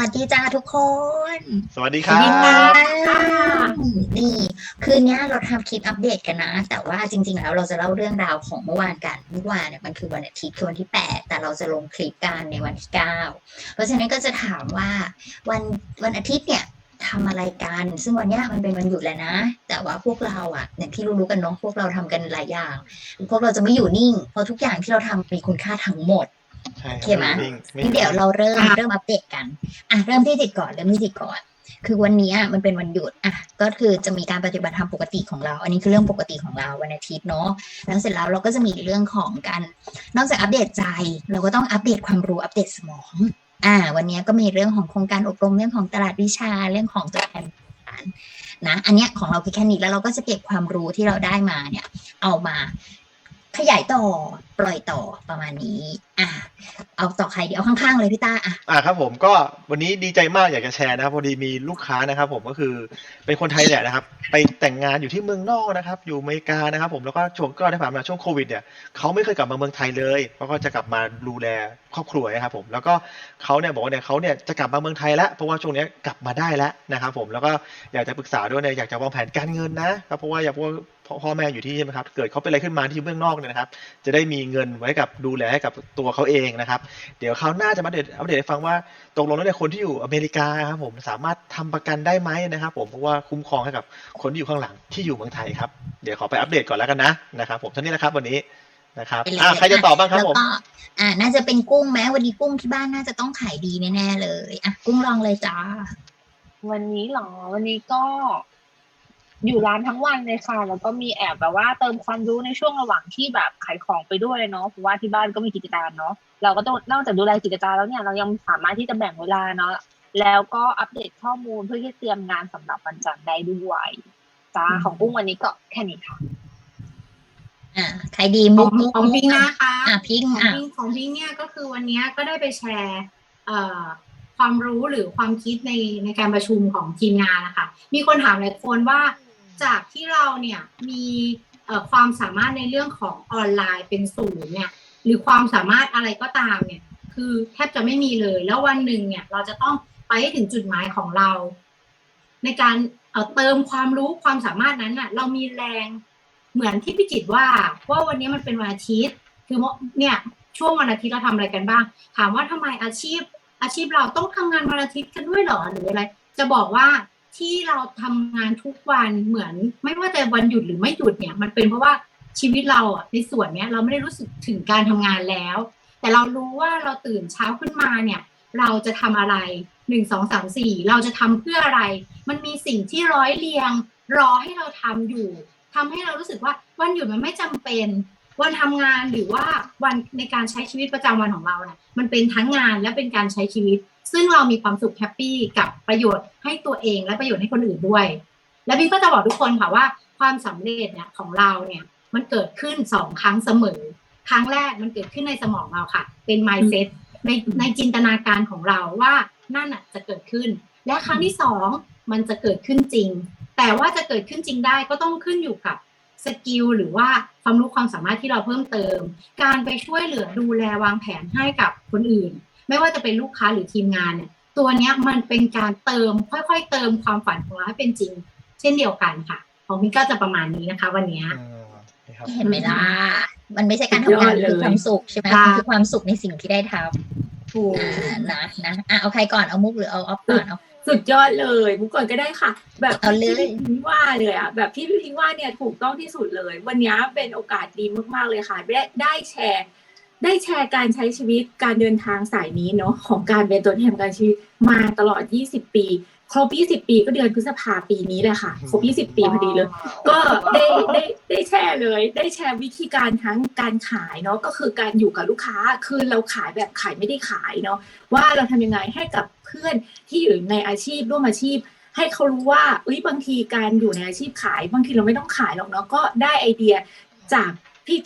วัสดีจ้าทุกคน สวัสดีคสวัรัสดีค่ะ บ นี่คืนนี้เราทำคลิปอัปเดตกันนะ แต่ว่าจริง ๆ แล้วเราจะเล่าเรื่องราวของเมื่อวานกันเมื่อวานเนี่ยมันคือวันอาทิตย์คือวันที่ 8 แต่เราจะลงคลิปกันในวันที่ 9 เพราะฉะนั้นก็จะถามว่าวันวันอาทิตย์เนี่ยทำอะไรกัน ซึ่งวันเนี้ยมันเป็นวันหยุดแหละนะ แต่ว่าพวกเราอะอย่างที่รู้ๆกันเนาะพวกเราทำกันหลายอย่าง พวกเราจะไม่อยู่นิ่ง เพราะทุกอย่างที่เราทำมีคุณค่าทั้งหมด ใช่โอเคไหมวิ่งวิ่งงั้นเดี๋ยวเราเริ่มค่ะเริ่มอัปเดตกัน อะเริ่มที่จิตก่อนเริ่มที่จิตก่อน คือวันนี้อะมันเป็นวันหยุดอะก็คือจะมีการปฏิบัติธรรมปกติของเรา อันนี้คือเรื่องปกติของเราวันอาทิตย์เนาะแล้วเสร็จแล้วเราก็จะมีเรื่องของการนอกจากอัปเดตใจ เราก็ต้องอัปเดตความรู้อัปเดตสมอง อ่า วันนี้ก็มีเรื่องของโครงการอบรมเรื่องของตลาดวิชาเรื่องของตัวแทนการนะอันเนี้ยของเราคือแค่นี้แล้วเราก็จะเก็บความรู้ที่เราได้มาเนี่ย เอามา ขยายต่อปล่อยต่อประมาณนี้ อะเอาต่อใครดีเอาข้างๆเลยพี่ต้าอะอ่าครับผมก็วันนี้ดีใจมากอยากจะแชร์นะครับพอดีมีลูกค้านะครับ ผมก็คือเป็นคนไทยแหละนะครับ ไปแต่งงานอยู่ที่เมืองนอกนะครับ อยู่อเมริกานะครับ ผมแล้วก็ช่วงก็ได้ผ่านมาช่วงโควิดเนี่ยเขาไม่เคยกลับมาเมืองไทยเลยเขาก็จะกลับมาดูแลครอบครัวนะครับผมแล้วก็เขาเนี่ยบอกว่าเนี่ยเขาเนี่ยจะกลับมาเมืองไทยแล้วเพราะว่าช่วงเนี้ยกลับมาได้แล้วนะครับ ผมแล้วก็อยากจะปรึกษาด้วยเนี่ยอยากจะวางแผนการเงินนะครับเพราะว่าอยากว่า พ่อพ่อแม่อยู่ที่ใช่ไหมครับเกิดเขาเป็นอะไรขึ้นมาที่เมืองนอกเนี่ยนะครับ จะได้มีเงินไว้กับดูแลให้กับตัวเขาเองนะครับ เดี๋ยวคราวหน้าจะมาอัปเดตอัปเดตให้ฟังว่าตกลงแล้วเนี่ยคนที่อยู่อเมริกาครับผมสามารถทำประกันได้ไหมนะครับ ผมเพราะว่าคุ้มครองให้กับคนที่อยู่ข้างหลังที่อยู่เมืองไทยครับเดี๋ยวขอไปอัปเดตก่อนแล้วกันนะนะครับ ผมเท่านี้นะครับวันนี้นะครับไปเลยอะใครจะตอบบ้างครับแล้วผมก็อ่าน่าจะเป็นกุ้งแม้วันนี้กุ้งที่บ้านน่าจะต้องขายดีแน่ๆเลยอะกุ้งลองเลยจ้าวันนี้เหรอวันนี้ก็ อยู่ร้านทั้งวันเลยค่ะ แล้วก็มีแอบแบบว่าเติมความรู้ในช่วงระหว่างที่แบบขายของไปด้วยเนาะ เพราะว่าที่บ้านก็มีกิจการเนาะ เราก็ต้องนอกจากดูแลกิจการแล้วเนี่ยเรายังสามารถที่จะแบ่งเวลาเนาะ แล้วก็อัปเดตข้อมูลเพื่อที่จะเตรียมงานสำหรับวันจันทร์ได้ด้วยจ้าของกุ้งวันนี้ก็แค่นี้ค่ะ อ่าใครดีขมุอกงมุกของมุกพิงนะคะอะพิงของอะพิงของพิงเนี่ยก็คือวันเนี้ยก็ได้ไปแชร์ เอ่อความรู้หรือความคิดในในการประชุมของทีมงานนะคะ มีคนถามหลายคนว่า จากที่เราเนี่ยมีความสามารถในเรื่องของออนไลน์เป็นศูนย์เนี่ยหรือความสามารถอะไรก็ตามเนี่ยคือแทบจะไม่มีเลย แล้ววันหนึ่งเนี่ยเราจะต้องไปให้ถึงจุดหมายของเรา ในการเอ่อเติมความรู้ความสามารถนั้นน่ะเรามีแรงเหมือนที่พี่จิตว่าว่าวันนี้มันเป็นวันอาทิตย์ คือเนี่ยช่วงวันอาทิตย์เราทำอะไรกันบ้าง ถามว่าทำไมอาชีพอาชีพเราต้องทำงานวันอาทิตย์กันด้วยหรอหรืออะไร จะบอกว่า ที่เราทำงานทุกวันเหมือน ไม่ว่าจะวันหยุดหรือไม่หยุดเนี่ย มันเป็นเพราะว่าชีวิตเราอะในส่วนเนี้ยเราไม่ได้รู้สึกถึงการทำงานแล้ว แต่เรารู้ว่าเราตื่นเช้าขึ้นมาเนี่ย เราจะทำอะไรหนึ่งสองสามสี่เราจะทำเพื่ออะไร มันมีสิ่งที่ร้อยเรียง รอให้เราทำอยู่ทำให้เรารู้สึกว่าวันหยุดมันไม่จำเป็น วันทำงานหรือว่าวันในการใช้ชีวิตประจำวันของเราเนี่ยมันเป็นทั้งงานและเป็นการใช้ชีวิต ซึ่งเรามีความสุขแฮปปี้กับประโยชน์ให้ตัวเองและประโยชน์ให้คนอื่นด้วย และพี่ก็จะบอกทุกคนค่ะว่าความสำเร็จเนี่ยของเราเนี่ยมันเกิดขึ้นสองครั้งเสมอ ครั้งแรกมันเกิดขึ้นในสมองเราค่ะ เป็น mindset ในในจินตนาการของเราว่านั่นอะจะเกิดขึ้น และครั้งที่สองมันจะเกิดขึ้นจริง แต่ว่าจะเกิดขึ้นจริงได้ก็ต้องขึ้นอยู่กับ สกิลหรือว่าความรู้ความสามารถที่เราเพิ่มเติม การไปช่วยเหลือดูแลวางแผนให้กับคนอื่น ไม่ว่าจะเป็นลูกค้าหรือทีมงานเนี่ยตัวเนี้ยมันเป็นการเติมค่อยๆ เติมความฝันของเราให้เป็นจริง เช่นเดียวกันค่ะ ของพี่ก็จะประมาณนี้นะคะ วันเนี้ยอืมนะครับเห็นไหมล่ะมันไม่ใช่การทำงานสุดยอดเลยคือความสุขใช่ไหมค่ะมันคือความสุขในสิ่งที่ได้ทถูกำอ่านะนะอะเอาใครก่อนเอามุกหรือเอาออฟก่อนเอา สุดยอดเลยมุกก่อนก็ได้ค่ะ แบบเอาเลยที่พี่พิงว่าเลยอะแบบที่พี่พิงว่าเนี่ยถูกต้องที่สุดเลย วันนี้เป็นโอกาสดีมากๆเลยค่ะ ได้ได้แชร์ ได้แชร์การใช้ชีวิตการเดินทางสายนี้เนาะของการเป็นตัวแทนการชีวิตมาตลอด 20 ปี ครบ 20 ปีก็เดือนพฤษภาปีนี้เลยค่ะ ครบ 20 ปีพอดีเลย ก็ได้ได้ได้แชร์เลย ได้แชร์วิธีการทั้งการขายเนาะ ก็คือการอยู่กับลูกค้า คือเราขายแบบขายไม่ได้ขายเนาะ ว่าเราทำยังไงให้กับเพื่อนที่อยู่ในอาชีพร่วมอาชีพ ให้เขารู้ว่าเอ้ยบางทีการอยู่ในอาชีพขาย บางทีเราไม่ต้องขายหรอกเนาะ ก็ได้ไอเดียจาก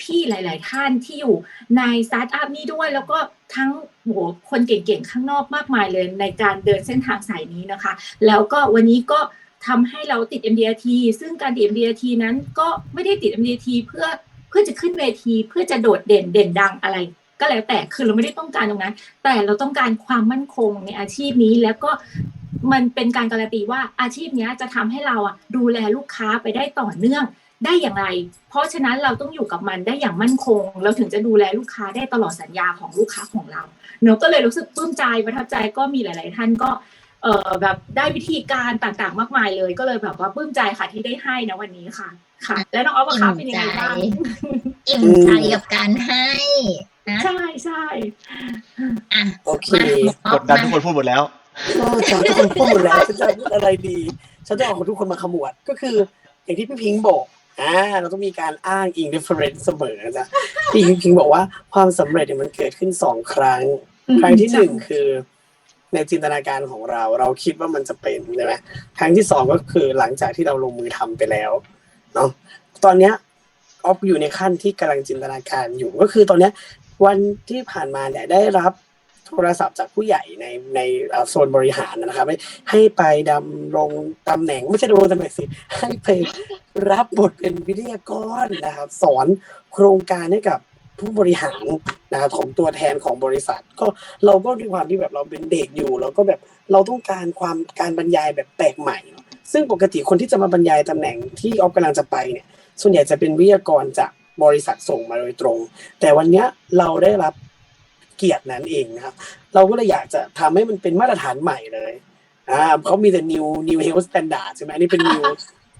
พี่ๆ หลาย ๆ ท่านที่อยู่ในสตาร์ทอัพนี้ด้วย แล้วก็ ทั้งโหคนเก่งๆข้างนอกมากมายเลยในการเดินเส้นทางสายนี้นะคะ แล้วก็วันนี้ก็ทำให้เราติด MDRT ซึ่งการติด MDRT นั้นก็ไม่ได้ติด MDRT เพื่อเพื่อจะขึ้นเวทีเพื่อจะโดดเด่นเด่นดังอะไร ก็แล้วแต่คือเราไม่ได้ต้องการตรงนั้น แต่เราต้องการความมั่นคงในอาชีพนี้แล้วก็มันเป็นการการันตีว่าอาชีพนี้จะทำให้เราอะดูแลลูกค้าไปได้ต่อเนื่อง ได้อย่างไร เพราะฉะนั้นเราต้องอยู่กับมันได้อย่างมั่นคง เราถึงจะดูแลลูกค้าได้ตลอดสัญญาของลูกค้าของเราเนอะก็เลยรู้สึกปลื้มใจประทับใจก็มีหลาย ๆ ท่านก็เออแบบได้วิธีการต่างๆ มากมายเลย ก็เลยแบบว่าปลื้มใจค่ะที่ได้ให้นะวันนี้ค่ะ ค่ะ แล้วน้องออฟอะคะเป็นยังไงบ้างอิ่มใจกับการให้นะใช่ใช่อะโอเคมากดดันทุกคนพูดหมดแล้วก็จะทุกคนพูดหมดแล้วฉันจะพูดอะไรดีฉันจะเออกทุกคนมาขมวดก็คืออย่างที่พี่พิงค์บอก อ่าเราต้องมีการอ้างอิง reference เสมอนะจ๊ะพี่พิงค์บอกว่าความสำเร็จเนี่ยมันเกิดขึ้นสองครั้ง ครั้งที่หนึ่งคือ ในจินตนาการของเรา เราคิดว่ามันจะเป็นใช่ไหมครั้งที่สองก็คือหลังจากที่เราลงมือทำไปแล้วเนาะตอนเนี้ยออฟอยู่ในขั้นที่กำลังจินตนาการอยู่ก็คือตอนเนี้ยวันที่ผ่านมาเนี่ยได้รับ โทรศัพท์จากผู้ใหญ่ในในโซนบริหารนะครับให้ไปดำรงตำแหน่งไม่ใช่ดำรงตำแหน่งสิให้ไปรับบทเป็นวิทยากรนะครับ สอนโครงการให้กับผู้บริหารนะครับของตัวแทนของบริษัท ก็เราก็ด้วยความที่แบบเราเป็นเด็กอยู่เราก็แบบเราต้องการความการบรรยายแบบแปลกใหม่ ซึ่งปกติคนที่จะมาบรรยายตำแหน่งที่ออฟกำลังจะไปเนี่ยส่วนใหญ่จะเป็นวิทยากรจากบริษัทส่งมาโดยตรง แต่วันนี้เราได้รับ เกียรตินั้นเองนะครับ เราก็เลยอยากจะทำให้มันเป็นมาตรฐานใหม่เลยอ่าเขามีแต่ new new health standard ใช่ไหมอันนี้เป็น new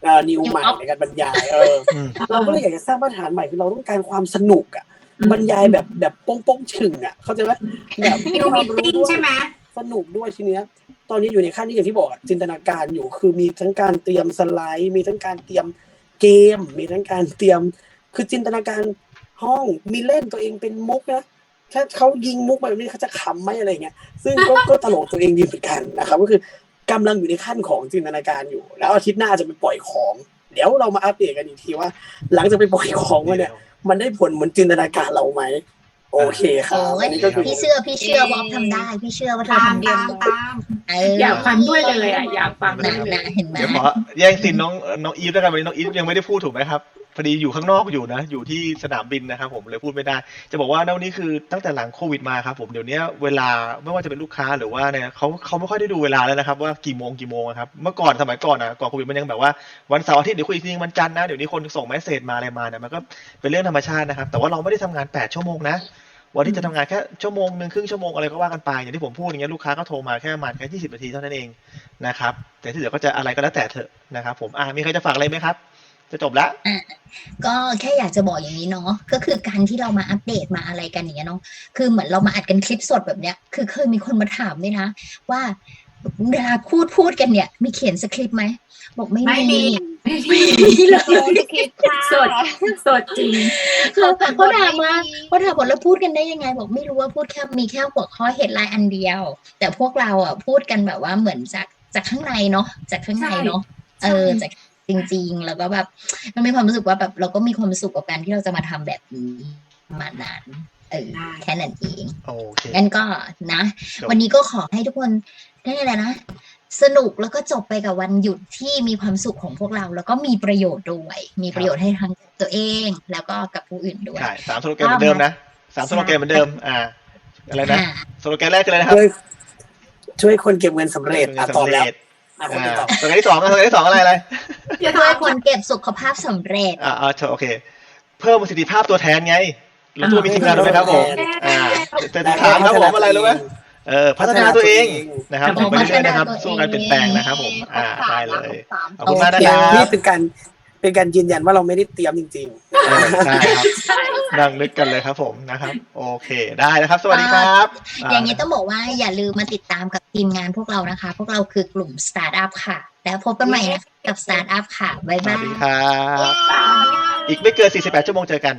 อ่า new ใหม่ในการบรรยายเอออืมเราก็เลยอยากจะสร้างมาตรฐานใหม่คือเราต้องการความสนุกอะบรรยายแบบแบบโป้งโป้งๆชึ่งอะ เข้าใจไหมแบบดูมิทติ้งใช่ไหมสนุกด้วยทีเนี้ย ตอนนี้อยู่ในขั้นที่อย่างที่บอกอะจินตนาการอยู่ คือมีทั้งการเตรียมสไลด์ มีทั้งการเตรียมเกม มีทั้งการเตรียม คือจินตนาการห้องมีเล่นตัวเองเป็นมุกนะ ถ้าเขายิงมุกแบบนี้เขาจะขำไหมอะไรเงี้ย ซึ่งก็ก็ตลกตัวเองดีเหมือนกันนะครับ ก็คือกำลังอยู่ในขั้นของจินตนาการอยู่ แล้วอาทิตย์หน้าจะไปปล่อยของ เดี๋ยวเรามาอัปเดตกันอีกทีว่า หลังจากไปปล่อยของมาเนี่ย มันได้ผลเหมือนจินตนาการเราไหมโอเคครับโอ้อัยนนี้ก็คือพี่เชื่อพี่เชื่อว่าทำได้ พี่เชื่อว่าเธอตามทำได้ตามตามเอออยากฟังด้วยเลยอะอยากฟังหด้นาวยเลยหนาเห็นไหมเดี๋ยวขอแย่งซีนน้องน้องอีฟด้วยกันวันนี้น้องอีฟยังไม่ได้พูดถูกไหมครับ พอดีอยู่ข้างนอกอยู่นะ อยู่ที่สนามบินนะครับผมเลยพูดไม่ได้ จะบอกว่าวันนี้คือตั้งแต่หลังโควิดมาครับผมเดี๋ยวนี้เวลาไม่ว่าจะเป็นลูกค้าหรือว่าเนี่ยเขาเขาไม่ค่อยได้ดูเวลาแล้วนะครับว่ากี่โมงกี่โมงอะครับเมื่อก่อนสมัยก่อนนะก่อนโควิดมันยังแบบว่าวันเสาร์อาทิตย์เดี๋ยวคุยอีกทีนึงวันจันทร์นะเดี๋ยวนี้คนส่งเมสเซจมาอะไรมาเนี่ยมันก็เป็นเรื่องธรรมชาตินะครับแต่ว่าเราไม่ได้ทำงานแปดชั่วโมงนะ วันที่จะทำงานแค่ชั่วโมงหนึ่งครึ่งชั่วโมงอะไรก็ว่ากันไปอย่างที่ผมพูดอย่างเงี้ยลูกค้าก็โทรมาแค่ประมาณแค่ยี่สิบนาทีเท่านั้นเองนะครับแต่ที่เหลือก็จะอะไรก็แล้วแต่เถอะนะครับผมอ่ามีใครจะฝากอะไรไหมครับ จะจบละก็แค่อยากจะบอกอย่างนี้เนาะก็คือการที่เรามาอัปเดตมาอะไรกันอย่างเงี้ยเนาะคือเหมือนเรามาอัดกันคลิปสดแบบเนี้ย คือเคยมีคนมาถามด้วยนะ ว่าเวลาพูดพูดกันเนี่ย มีเขียนสคริปต์ไหมบอกไม่ไม่มีไม่มีเลยสดสดจริงเขาเขาถามว่าเขาถามว่าแล้วพูดกันได้ยังไง บอกไม่รู้ว่าพูดแค่มีแค่หัวข้อเหตุไลน์อันเดียว แต่พวกเราอะพูดกันแบบว่าเหมือนจากจากข้างในเนาะจากข้างในเนาะใช่เออจาก จริง ๆ แล้วก็แบบมันมีความรู้สึกว่าแบบเราก็มีความสุขกับการที่เราจะมาทำแบบนี้มานานเออได้แค่นั้นเองโอเคงั้นก็นะจบวันนี้ก็ขอให้ทุกคนได้อะไรนะ สนุกแล้วก็จบไปกับวันหยุดที่มีความสุขของพวกเรา แล้วก็มีประโยชน์ด้วย มีประโยชน์ให้ทั้งตัวเอง แล้วก็กับผู้อื่นด้วยใช่สามสโลแกนเหมือนเดิมนะสามสโลแกนเหมือนเดิม อ่า อะไรนะอ่าสโลแกนแรกคืออะไรนะครับช่วยช่วยคนเก็บเงินสำเร็จอะตอบแล้วสำเร็จ อะคนอ่าอื่นตอบสโลแกนที่สองอะสโลแกนที่สองอะไรอะไรอย่าช่วยถามคนเก็บสุขภาพสำเร็จ อ่าอ่าโอเค เพิ่มประสิทธิภาพตัวแทนไงเราตัวมีทีมงานด้วยไหมครับผมอ่าแต่ทีมงานครับผมอะไรรู้ไหมเออพัฒนาตัวเองนะครับอ๋อไปเรื่อยๆนะครับพัฒนาตัวเองสู้การเปลี่ยนแปลงนะครับผมอ่าได้เลยสามขอบคุณมากนะนี่ครับนี่เป็นการเป็นการยืนยันว่าเราไม่ได้เตรียมจริง เออใช่ครับ นั่งนึกกันเลยครับผมนะครับ โอเคได้นะครับ สวัสดีครับ อย่างนี้ต้องบอกว่าอย่าลืมมาติดตามกับทีมงานพวกเรานะคะ พวกเราคือกลุ่มสตาร์ทอัพค่ะ แล้วพบกันใหม่นะคะกับสตาร์ทอัพค่ะ บ๊ายสวับาสยดีครับ อีกไม่เกิน 48 ชั่วโมงเจอกัน